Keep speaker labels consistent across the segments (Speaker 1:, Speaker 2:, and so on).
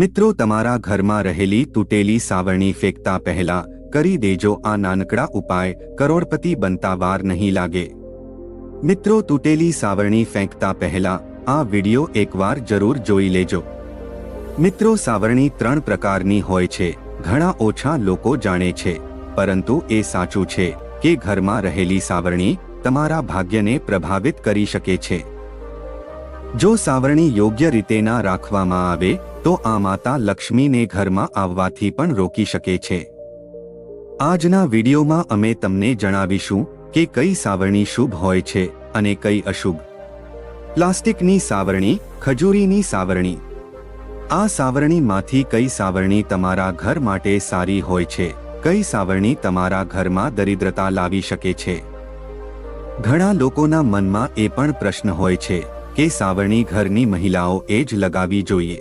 Speaker 1: મિત્રો તમારા ઘરમાં રહેલી તૂટેલી સાવરણી ફેંકતા પહેલા કરી દેજો આ નાનકડા ઉપાય, કરોડપતિ બનતા વાર નહીં લાગે. મિત્રો તૂટેલી સાવરણી ફેંકતા પહેલા આ વિડિયો એકવાર જરૂર જોઈ લેજો. મિત્રો સાવરણી ત્રણ પ્રકારની હોય છે, ઘણા ઓછા લોકો જાણે છે, પરંતુ એ સાચું છે કે ઘરમાં રહેલી સાવરણી તમારા ભાગ્યને પ્રભાવિત કરી શકે છે. જો સાવરણી યોગ્ય રીતે ના રાખવામાં આવે, તો આ માતા લક્ષ્મીને ઘરમાં આવવાથી પણ રોકી શકે છે. આજના વિડીયોમાં અમે તમને જણાવીશું કે કઈ સાવરણી શુભ હોય છે અને કઈ અશુભ. પ્લાસ્ટિકની સાવરણી, ખજૂરીની સાવરણી. આ સાવરણીમાંથી કઈ સાવરણી તમારા ઘર માટે સારી હોય છે, કઈ સાવરણી તમારા ઘરમાં દરિદ્રતા લાવી શકે છે? ઘણા લોકોના મનમાં એ પણ પ્રશ્ન હોય છે. કે સાવરણી ઘરની મહિલાઓ એ જ લગાવવી જોઈએ.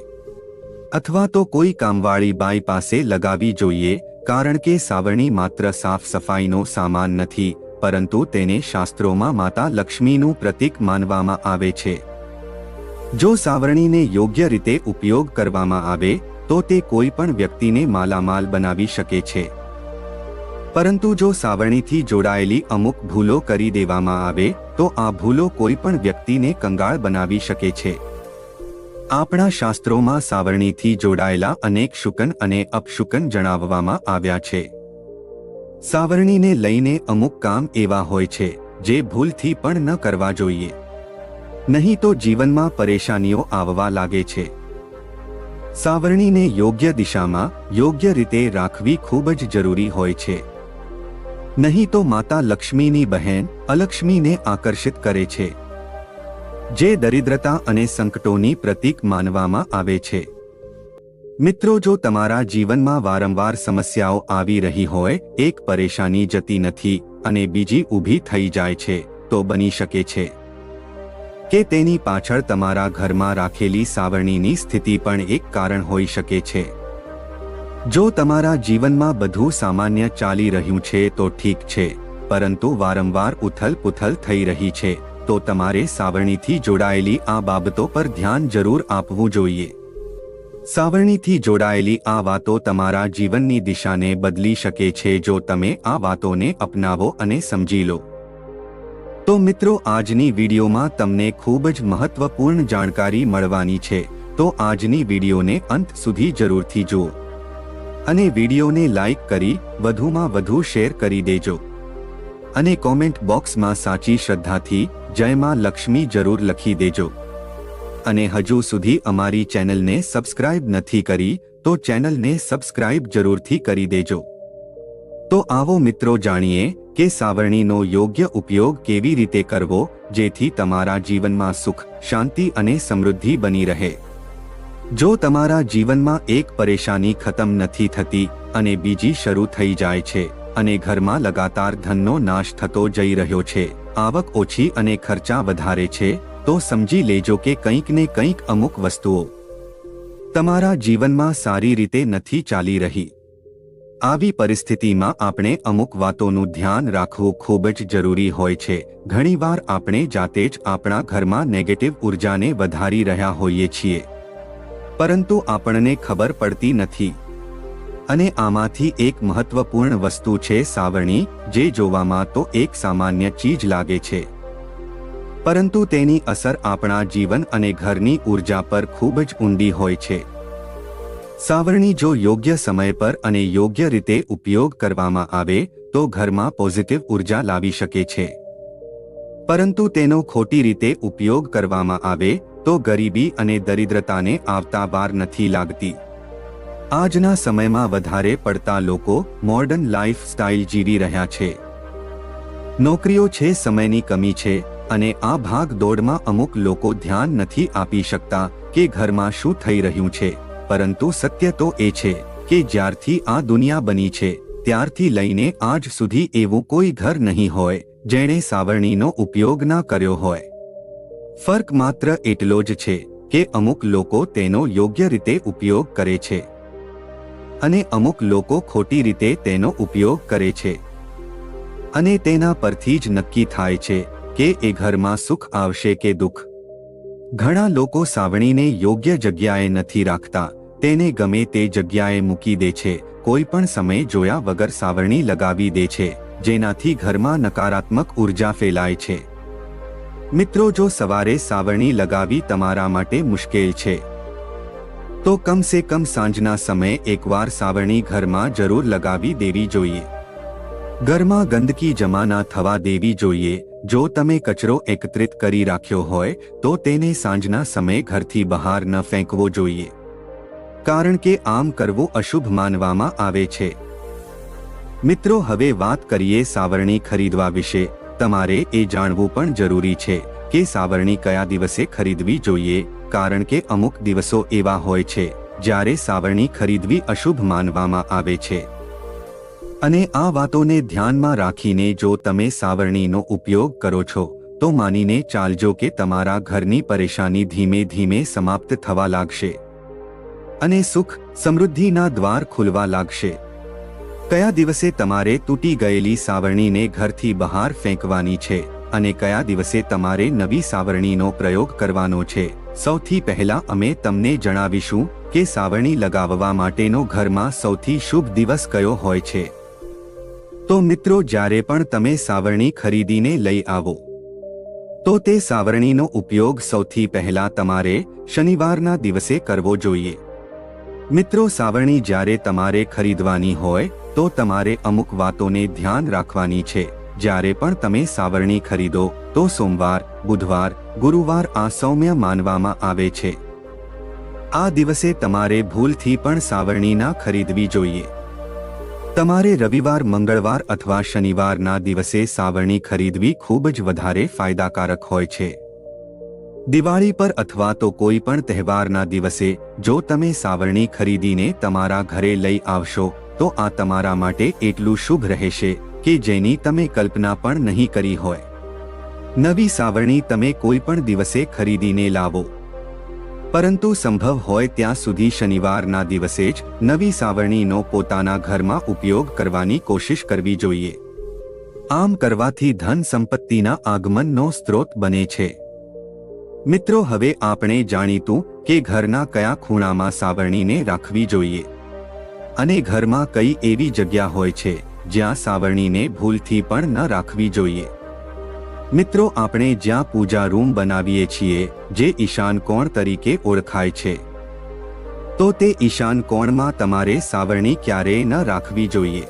Speaker 1: અથવા તો કોઈ કામવાળી બાઈ પાસે લગાવી જોઈએ, કારણ કે સાવરણી માત્ર સાફ સફાઈનો સામાન નથી, પરંતુ તેને શાસ્ત્રોમાં માતા લક્ષ્મીનું પ્રતીક માનવામાં આવે છે. જો સાવરણીને યોગ્ય રીતે ઉપયોગ કરવામાં આવે, તો તે કોઈ પણ વ્યક્તિને માલામાલ બનાવી શકે છે. પરંતુ જો સાવરણીથી જોડાયેલી અમુક ભૂલો કરી દેવામાં આવે, તો આ ભૂલો કોઈ પણ વ્યક્તિને કંગાળ બનાવી શકે છે. આપણા શાસ્ત્રોમાં સાવરણીથી જોડાયેલા અનેક શુકન અને અપશુકન જણાવવામાં આવ્યા છે. સાવરણીને લઈને અમુક કામ એવા હોય છે, જે ભૂલથી પણ ન કરવા જોઈએ. નહીં તો જીવનમાં પરેશાનીઓ આવવા લાગે છે. સાવરણીને યોગ્ય દિશામાં યોગ્ય રીતે રાખવી ખૂબ જ જરૂરી હોય છે. નહીં તો માતા લક્ષ્મીની બહેન અલક્ષ્મીને આકર્ષિત કરે છે. જે દરિદ્રતા અને સંકટોની પ્રતીક માનવામાં આવે છે. મિત્રો, જો તમારા જીવનમાં વારંવાર સમસ્યાઓ આવી રહી હોય, એક પરેશાની જતી નથી અને બીજી ઊભી થઈ જાય છે, તો બની શકે છે. કે તેની પાછળ તમારા ઘરમાં રાખેલી સાવરણીની સ્થિતિ પણ એક કારણ હોઈ શકે છે. જો તમારા જીવનમાં બધું સામાન્ય ચાલી રહ્યું છે તો ઠીક છે, પરંતુ વારંવાર ઉથલ પુથલ થઈ રહી છે, તો તમારે સાવરણીથી જોડાયેલી આ બાબતો પર ધ્યાન જરૂર આપવું જોઈએ. સાવરણીથી જોડાયેલી આ વાતો તમારા જીવનની દિશાને બદલી શકે છે જો તમે આ વાતોને અપનાવો અને સમજી લો. તો મિત્રો, આજની વિડીયોમાં તમને ખૂબ જ મહત્વપૂર્ણ જાણકારી મળવાની છે, તો આજની વિડીયોને અંત સુધી જરૂરથી જુઓ. અને વિડીયોને લાઈક કરી વધુમાં વધુ શેર કરી દેજો. અને કોમેન્ટ બોક્સમાં સાચી શ્રદ્ધાથી જય માં લક્ષ્મી જરૂર લખી દેજો. અને હજુ સુધી અમારી ચેનલને સબસ્ક્રાઇબ નથી કરી તો ચેનલને સબસ્ક્રાઇબ જરૂરથી કરી દેજો. તો આવો મિત્રો જાણીએ કે સાવરણીનો યોગ્ય ઉપયોગ કેવી રીતે કરવો જેથી તમારા જીવનમાં સુખ, શાંતિ અને સમૃદ્ધિ બની રહે. જો તમારા જીવનમાં એક પરેશાની ખતમ નથી થતી અને બીજી શરૂ થઈ જાય છે અને ઘરમાં લગાતાર ધનનો નાશ થતો જઈ રહ્યો છે, આવક ઓછી અને ખર્ચા વધારે છે, તો સમજી લેજો કે કંઈક ને કંઈક અમુક વસ્તુઓ તમારા જીવનમાં સારી રીતે નથી ચાલી રહી. આવી પરિસ્થિતિમાં આપણે અમુક વાતોનું ધ્યાન રાખવું ખૂબ જ જરૂરી હોય છે. ઘણીવાર આપણે જાતે જ આપણા ઘરમાં નેગેટિવ ઉર્જાને વધારી રહ્યા હોઈએ છીએ. પરંતુ આપણને ખબર પડતી નથી. અને આમાંથી એક મહત્વપૂર્ણ વસ્તુ છે સાવરણી, જે જોવામાં તો એક સામાન્ય ચીજ લાગે છે. પરંતુ તેની અસર આપણા જીવન અને ઘરની ઊર્જા પર ખૂબ જ ઊંડી હોય છે. સાવરણી જો યોગ્ય સમય પર અને યોગ્ય રીતે ઉપયોગ કરવામાં આવે, તો ઘરમાં પોઝિટિવ ઊર્જા લાવી શકે છે. પરંતુ તેનો ખોટી રીતે ઉપયોગ કરવામાં આવે તો ગરીબી અને દરિદ્રતાને આવતા વાર નથી લાગતી. આજના સમયમાં વધારે પડતા લોકો મોડર્ન લાઈફ સ્ટાઇલ જીવી રહ્યા છે. નોકરીઓ છે, સમયની કમી છે અને આ ભાગ દોડમાં અમુક લોકો ધ્યાન નથી આપી શકતા કે ઘરમાં શું થઈ રહ્યું છે. પરંતુ સત્ય તો એ છે કે જ્યારથી આ દુનિયા બની છે, ત્યારથી લઈને આજ સુધી એવું કોઈ ઘર નહીં હોય, જેણે સાવરણીનો ઉપયોગ ના કર્યો હોય. ફર્ક માત્ર એટલો જ છે કે અમુક લોકો તેનો યોગ્ય રીતે ઉપયોગ કરે છે. અને અમુક લોકો ખોટી રીતે તેનો ઉપયોગ કરે છે. અને તેના પરથી જ નક્કી થાય છે કે એ ઘરમાં સુખ આવશે કે દુઃખ. ઘણા લોકો સાવણીને યોગ્ય જગ્યાએ નથી રાખતા, તેને ગમે તે જગ્યાએ મૂકી દે છે, કોઈ પણ સમય જોયા વગર સાવરણી લગાવી દે છે, જેનાથી ઘરમાં નકારાત્મક ઊર્જા ફેલાય છે. મિત્રો, જો સવારે સાવરણી લગાવી તમારા માટે મુશ્કેલ છે, તો કમસે કમ સાંજના સમયે એકવાર સાવરણી ઘરમાં જરૂર લગાવી દેવી જોઈએ. ઘરમાં ગંદકી જમા ના થવા દેવી જોઈએ. જો તમે કચરો એકત્રિત કરી રાખ્યો હોય, તો તેને સાંજના સમયે ઘરથી બહાર ન ફેંકવો જોઈએ. કારણ કે આમ કરવું અશુભ માનવામાં આવે છે. મિત્રો, હવે વાત કરીએ સાવરણી ખરીદવા વિશે. તમારે એ જાણવું પણ જરૂરી છે કે સાવરણી કયા દિવસે ખરીદવી જોઈએ, કારણ કે અમુક દિવસો એવા હોય છે જ્યારે સાવરણી ખરીદવી અશુભ માનવામાં આવે છે. અને આ વાતોને ધ્યાનમાં રાખીને જો તમે સાવરણીનો ઉપયોગ કરો છો, તો માનીને ચાલજો કે તમારા ઘરની પરેશાની ધીમે ધીમે સમાપ્ત થવા લાગશે. અને સુખ સમૃદ્ધિના દ્વાર ખુલવા લાગશે. કયા દિવસે તમારે તૂટી ગયેલી સાવરણીને ઘરથી બહાર ફેંકવાની છે અને કયા દિવસે તમારે નવી સાવરણીનો પ્રયોગ કરવાનો છે? સૌથી પહેલા અમે તમને જણાવીશું કે સાવરણી લગાવવા માટેનો ઘરમાં સૌથી શુભ દિવસ કયો હોય છે. તો મિત્રો, જ્યારે પણ તમે સાવરણી ખરીદીને લઈ આવો, તો તે સાવરણીનો ઉપયોગ સૌથી પહેલા તમારે શનિવારના દિવસે કરવો જોઈએ. મિત્રો સાવરણી જ્યારે તમારે ખરીદવાની હોય, તો તમારે અમુક વાતોને ધ્યાન રાખવાની છે. જ્યારે પણ તમે સાવરણી ખરીદો, તો સોમવાર, બુધવાર, ગુરુવાર આ સૌમ્ય માનવામાં આવે છે. આ દિવસે તમારે ભૂલથી પણ સાવરણી ના ખરીદવી જોઈએ. તમારે રવિવાર, મંગળવાર અથવા શનિવારના દિવસે સાવરણી ખરીદવી ખૂબ જ વધારે ફાયદાકારક હોય છે. દિવાળી પર અથવા તો કોઈ પણ તહેવારના દિવસે, જો તમે સાવરણી ખરીદીને તમારા ઘરે લઈ આવશો, તો આ તમારા માટે એટલું શુભ રહેશે કે જેની તમે કલ્પના પણ નહીં કરી હોય. નવી સાવરણી તમે કોઈ પણ દિવસે ખરીદીને લાવો. પરંતુ સંભવ હોય ત્યાં સુધી શનિવારના દિવસે જ નવી સાવરણીનો પોતાના ઘરમાં ઉપયોગ કરવાની કોશિશ કરવી જોઈએ. આમ કરવાથી ધન સંપત્તિના આગમનનો સ્ત્રોત બને છે. મિત્રો, હવે આપણે જાણીતું કે ઘરના કયા ખૂણામાં સાવરણીને રાખવી જોઈએ. અને ઘરમાં કઈ એવી જગ્યા હોય છે, જ્યાં સાવરણીને ભૂલથી પણ ન રાખવી જોઈએ. મિત્રો, આપણે જ્યાં પૂજા રૂમ બનાવીએ છીએ, જે ઈશાન કોણ તરીકે ઓળખાય છે. તો તે ઈશાન કોણમાં તમારે સાવરણી ક્યારેય ન રાખવી જોઈએ.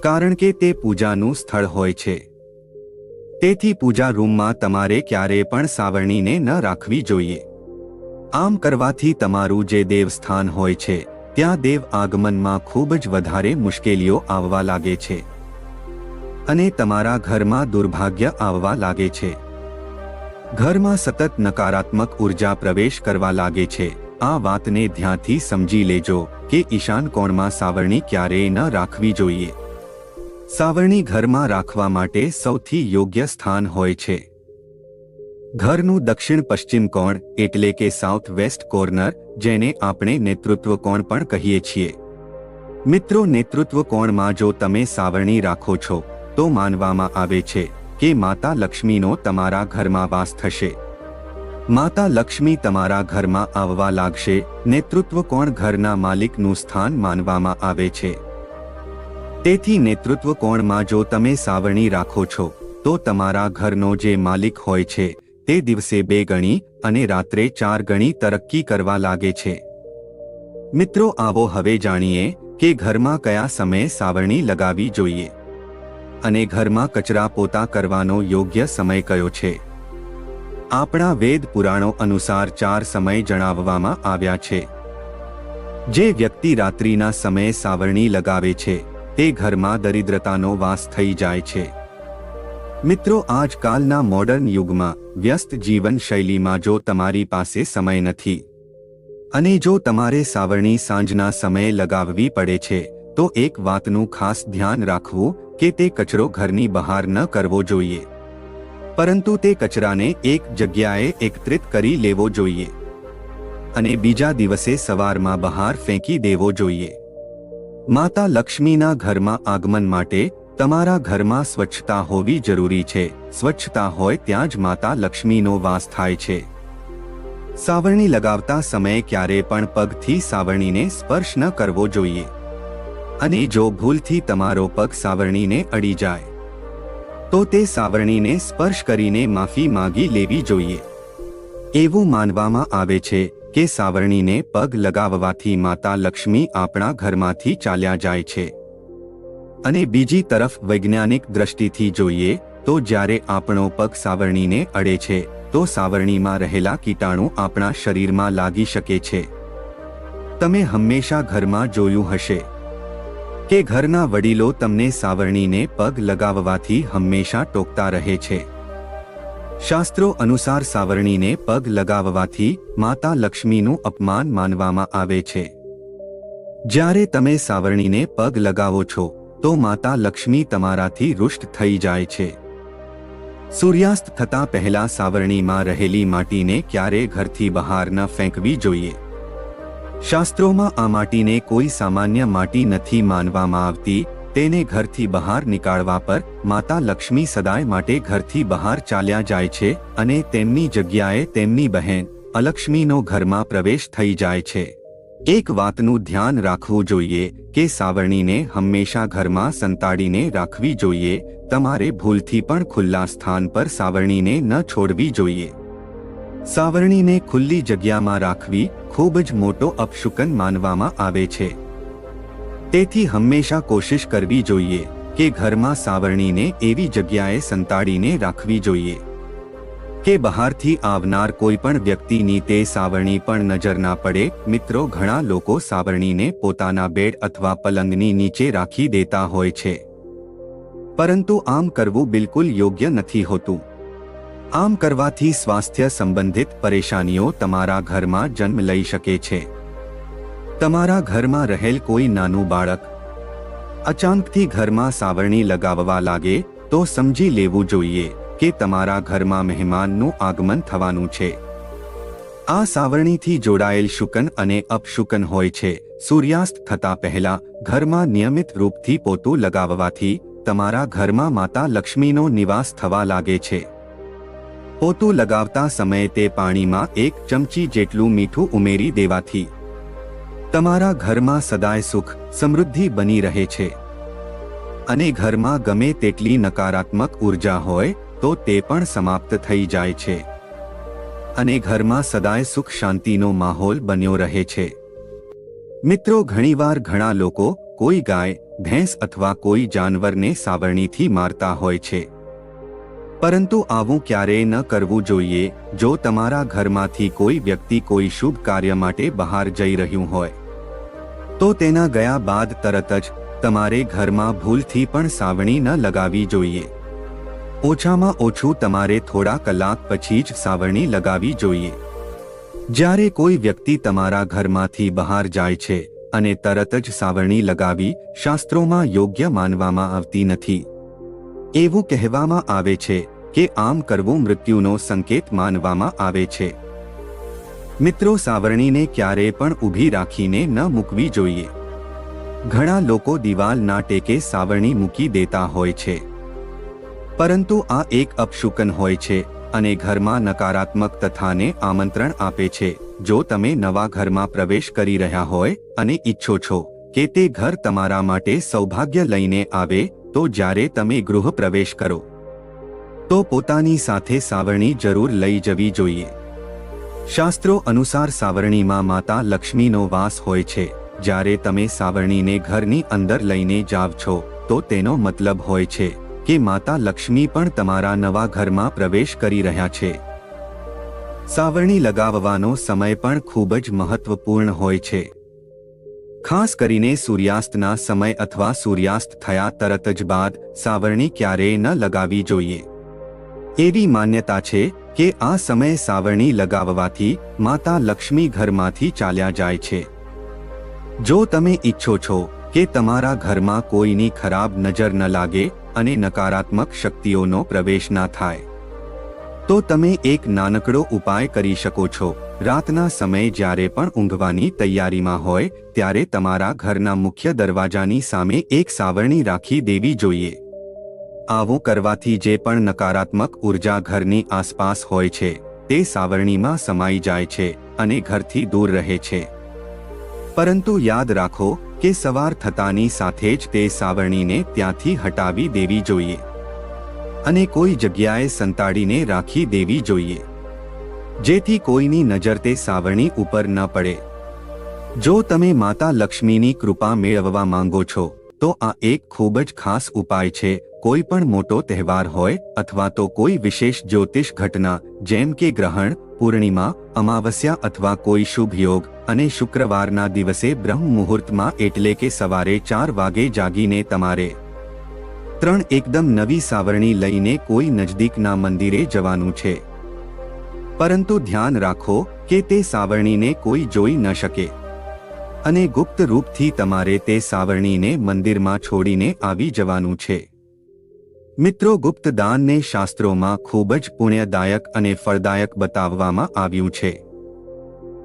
Speaker 1: કારણ કે તે પૂજાનું સ્થળ હોય છે. તેથી પૂજા રૂમમાં તમારે ક્યારેય પણ સાવરણીને ન રાખવી જોઈએ. આમ કરવાથી તમારું જે દેવસ્થાન હોય છે, ત્યાં દેવ આગમનમાં ખૂબ જ વધારે મુશ્કેલીઓ આવવા લાગે છે. અને તમારા ઘરમાં દુર્ભાગ્ય આવવા લાગે છે. ઘરમાં સતત નકારાત્મક ઊર્જા પ્રવેશ કરવા લાગે છે. આ વાતને ધ્યાનથી સમજી લેજો કે ઈશાન કોણમાં સાવરણી ક્યારેય ન રાખવી જોઈએ. સાવરણી ઘરમાં રાખવા માટે સૌથી યોગ્ય સ્થાન હોય છે. ઘરનું દક્ષિણ પશ્ચિમ કોણ એટલે કે સાઉથ વેસ્ટ કોર્નર જેને આપણે નેતૃત્વ કોણ પણ કહીએ છીએ. મિત્રો, નેતૃત્વ કોણમાં જો તમે સાવરણી રાખો છો, તો માનવામાં આવે છે કે માતા લક્ષ્મીનો તમારા ઘરમાં વાસ થશે. માતા લક્ષ્મી તમારા ઘરમાં આવવા લાગશે. નેતૃત્વ કોણ ઘરના માલિકનું સ્થાન માનવામાં આવે છે. તેથી નેતૃત્વ કોણમાં જો તમે સાવરણી રાખો છો, તો તમારા ઘરનો જે માલિક હોય છે, તે દિવસે બે ગણી અને રાત્રે ચાર ગણી તરક્કી કરવા લાગે છે. મિત્રો આવો હવે જાણીએ કે ઘરમાં કયા સમયે સાવરણી લગાવી જોઈએ. અને ઘરમાં કચરા પોતા કરવાનો યોગ્ય સમય કયો છે. આપણા વેદ પુરાણો અનુસાર ચાર સમય જણાવવામાં આવ્યા છે. જે વ્યક્તિ રાત્રિના સમયે સાવરણી લગાવે છે તે ઘરમાં દરિદ્રતાનો વાસ થઈ જાય છે. મિત્રો, આજકાલના મોડર્ન યુગમાં વ્યસ્ત જીવન શૈલીમાં જો તમારી પાસે સમય નથી અને જો તમારે સાવરણી સાંજના સમયે લગાવવી પડે છે, તો એક વાતનું ખાસ ધ્યાન રાખવું કે તે કચરો ઘરની બહાર ન કરવો જોઈએ. પરંતુ તે કચરાને એક જગ્યાએ એકત્રિત કરી લેવો જોઈએ અને બીજા દિવસે સવારમાં બહાર ફેંકી દેવો જોઈએ. માતા લક્ષ્મીના ઘરમાં આગમન માટે તમારા ઘરમાં સ્વચ્છતા હોવી જરૂરી છે. સ્વચ્છતા હોય ત્યાં જ માતા લક્ષ્મીનો વાસ થાય છે. સાવરણી લગાવતા સમયે ક્યારે પણ પગથી સાવરણીને સ્પર્શ ન કરવો જોઈએ. અને જો ભૂલથી તમારો પગ સાવરણીને અડી જાય, તો તે સાવરણીને સ્પર્શ કરીને માફી માંગી લેવી જોઈએ. એવું માનવામાં આવે છે કે સાવરણીને પગ લગાવવાથી માતા લક્ષ્મી આપણા ઘરમાંથી ચાલ્યા જાય છે. અને બીજી તરફ વૈજ્ઞાનિક દ્રષ્ટિથી જોઈએ, તો જ્યારે આપણો પગ સાવરણીને અડે છે, તો સાવરણીમાં રહેલા કીટાણુ આપણા શરીરમાં લાગી શકે છે. તમે હંમેશા ઘરમાં જોયું હશે કે ઘરના વડીલો તમને સાવરણીને પગ લગાવવાથી હંમેશા ટોકતા રહે છે. શાસ્ત્રો અનુસાર સાવરણીને પગ લગાવવાથી માતા લક્ષ્મીનું અપમાન માનવામાં આવે છે. જ્યારે તમે સાવરણીને પગ લગાવો છો, તો માતા લક્ષ્મી તમારાથી રુષ્ટ થઈ જાય છે. સૂર્યાસ્ત થતા પહેલા સાવરણીમાં રહેલી માટીને ક્યારે ઘરથી બહાર ન ફેંકવી જોઈએ. શાસ્ત્રોમાં આ માટીને કોઈ સામાન્ય માટી નથી માનવામાં આવતી તેને ઘરથી બહાર નીકાળવા પર માતા લક્ષ્મી સદાય માટે ઘરથી બહાર ચાલ્યા જાય છે અને તેમની જગ્યાએ તેમની બહેન અલક્ષ્મીનો ઘરમાં પ્રવેશ થઈ જાય છે. એક વાતનું ધ્યાન રાખવું જોઈએ કે સાવરણીને હંમેશા ઘરમાં સંતાડીને રાખવી જોઈએ. તમારે ભૂલથી પણ ખુલ્લા સ્થાન પર સાવરણીને ન છોડવી જોઈએ. સાવરણીને ખુલ્લી જગ્યામાં રાખવી ખૂબ જ મોટો અપશુકન માનવામાં આવે છે. તેથી હંમેશા કોશિશ કરવી જોઈએ કે ઘરમાં સાવરણીને એવી જગ્યાએ સંતાડીને રાખવી જોઈએ કે બહારથી આવનાર કોઈ પણ વ્યક્તિની તે સાવરણી પણ નજર ના પડે. મિત્રો, ઘણા લોકો સાવરણીને પોતાના બેડ અથવા પલંગની નીચે રાખી દેતા હોય છે. પરંતુ આમ કરવું બિલકુલ યોગ્ય નથી હોતું. આમ કરવાથી સ્વાસ્થ્ય સંબંધિત પરેશાનીઓ તમારા ઘરમાં જન્મ લઈ શકે છે. તમારા ઘરમાં રહેલ કોઈ નાનું બાળક અચાનકથી ઘરમાં સાવરણી લગાવવા લાગે, તો સમજી લેવું જોઈએ કે તમારા ઘરમાં મહેમાનનું આગમન થવાનું છે. આ સાવરણીથી જોડાયેલ શુકન અને અપશુકન હોય છે. સૂર્યાસ્ત થતા પહેલા ઘરમાં નિયમિત રૂપથી પોતું લગાવવાથી તમારા ઘરમાં માતા લક્ષ્મીનો નિવાસ થવા લાગે છે. પોતું લગાવતા સમયે તે પાણીમાં એક ચમચી જેટલું મીઠું ઉમેરી દેવાથી તમારા ઘરમાં સદાય સુખ, સમૃદ્ધિ બની રહે છે. અને ઘરમાં ગમે તેટલી નકારાત્મક ઊર્જા હોય, તો તે પણ સમાપ્ત થઈ જાય છે. અને ઘરમાં સદાય સુખ શાંતિનો માહોલ બન્યો રહે છે. મિત્રો, ઘણીવાર ઘણા લોકો કોઈ ગાય, ભેંસ અથવા કોઈ જાનવરને સાવરણીથી મારતા હોય છે. પરંતુ આવું ક્યારેય ન કરવું જોઈએ, જો તમારા ઘરમાંથી કોઈ વ્યક્તિ કોઈ શુભ કાર્ય માટે બહાર જઈ રહ્યું હોય. તો તેના ગયા બાદ તરત જ તમારે ઘરમાં ભૂલથી પણ સાવણી ન લગાવી જોઈએ. ઓછામાં ઓછું તમારે થોડા કલાક પછી જ સાવરણી લગાવી જોઈએ. જ્યારે કોઈ વ્યક્તિ તમારા ઘરમાંથી બહાર જાય છે અને તરત જ સાવરણી લગાવી શાસ્ત્રોમાં યોગ્ય માનવામાં આવતી નથી. એવું કહેવામાં આવે છે કે આમ કરવું મૃત્યુનો સંકેત માનવામાં આવે છે. મિત્રો, સાવરણીને ક્યારેય પણ ઊભી રાખીને ન મૂકવી જોઈએ. ઘણા લોકો દિવાલના ટેકે સાવરણી મૂકી દેતા હોય છે. પરંતુ આ એક અપશુકન હોય છે અને ઘરમાં નકારાત્મક તથાને આમંત્રણ આપે છે. જો તમે નવા ઘરમાં પ્રવેશ કરી રહ્યા હોય અને ઈચ્છો છો કે તે ઘર તમારા માટે સૌભાગ્ય લઈને આવે, તો જ્યારે તમે ગૃહ પ્રવેશ કરો, તો પોતાની સાથે સાવરણી જરૂર લઈ જવી જોઈએ. શાસ્ત્રો અનુસાર સાવરણીમાં માતા લક્ષ્મીનો વાસ હોય છે. જ્યારે તમે સાવરણીને ઘરની અંદર લઈને જાવ છો, તો તેનો મતલબ હોય છે કે માતા લક્ષ્મી પણ તમારા નવા ઘરમાં પ્રવેશ કરી રહ્યા છે. સાવરણી લગાવવાનો સમય પણ ખૂબ જ મહત્વપૂર્ણ હોય છે. ખાસ કરીને સૂર્યાસ્તના સમય અથવા સૂર્યાસ્ત થયા તરત જ બાદ સાવરણી ક્યારેય ન લગાવી જોઈએ. એવી માન્યતા છે કે આ સમયે સાવરણી લગાવવાથી માતા લક્ષ્મી ઘરમાંથી ચાલ્યા જાય છે. જો તમે ઈચ્છો છો કે તમારા ઘરમાં કોઈની ખરાબ નજર ન લાગે અને નકારાત્મક શક્તિઓનો પ્રવેશ ના થાય, તો તમે એક નાનકડો ઉપાય કરી શકો છો. રાતના સમયે જ્યારે પણ ઊંઘવાની તૈયારીમાં હોય, ત્યારે તમારા ઘરના મુખ્ય દરવાજાની સામે એક સાવરણી રાખી દેવી જોઈએ. આવું કરવાથી જે પણ નકારાત્મક ઊર્જા ઘરની આસપાસ હોય છે, તે સાવરણીમાં સમાઈ જાય છે અને ઘરથી દૂર રહે છે. પરંતુ યાદ રાખો કે સવાર થતાની સાથે જ તે સાવરણીને ત્યાંથી હટાવી દેવી જોઈએ. અને કોઈ જગ્યાએ સંતાડીને રાખી દેવી જોઈએ. જેથી કોઈની નજર તે સાવરણી ઉપર ન પડે. જો તમે માતા લક્ષ્મીની કૃપા મેળવવા માંગો છો, તો આ એક ખૂબ જ ખાસ ઉપાય છે કોઈ પણ મોટો તહેવાર હોય અથવા તો કોઈ વિશેષ જ્યોતિષ ઘટના, જેમ કે ગ્રહણ, પૂર્ણિમા, અમાવસ્યા અથવા કોઈ શુભ યોગ અને શુક્રવારના દિવસે બ્રહ્મ મુહૂર્તમાં એટલે કે સવારે ચાર વાગે જાગીને તમારે ત્રણ એકદમ નવી સાવરણી લઈને કોઈ નજદીકના મંદિરે જવાનું છે. પરંતુ ધ્યાન રાખો કે તે સાવરણીને કોઈ જોઈ ન શકે. અને ગુપ્ત રૂપથી તમારે તે સાવરણીને મંદિરમાં છોડીને આવી જવાનું છે. મિત્રો ગુપ્ત દાનને શાસ્ત્રોમાં ખૂબ જ પુણ્યદાયક અને ફળદાયક બતાવવામાં આવ્યું છે.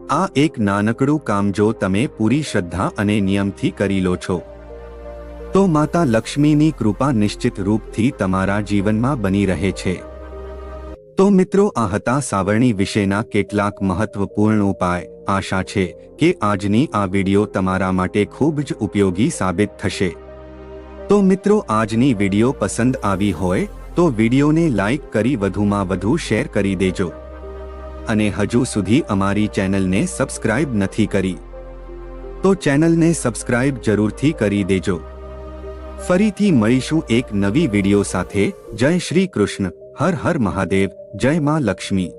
Speaker 1: આ એક નાનકડું કામ જો તમે પૂરી શ્રદ્ધા અને નિયમથી કરી લો છો, તો માતા લક્ષ્મીની કૃપા નિશ્ચિત રૂપથી તમારા જીવનમાં બની રહે છે. તો મિત્રો, આ હતા સાવરણી વિશેના કેટલાક મહત્વપૂર્ણ ઉપાય. આશા છે કે આજની આ વિડિયો તમારા માટે ખૂબ જ ઉપયોગી સાબિત થશે. તો મિત્રો, આજની વીડિયો પસંદ આવી હોય તો વિડીયોને લાઈક કરી વધુમાં વધુ શેર કરી દેજો. અને હજુ સુધી અમારી ચેનલને સબસ્ક્રાઇબ નથી કરી, તો ચેનલને સબસ્ક્રાઇબ જરૂરથી કરી દેજો. ફરીથી મળીશું એક નવી વીડિયો સાથે. જય શ્રી કૃષ્ણ. હર હર મહાદેવ. જય માં લક્ષ્મી.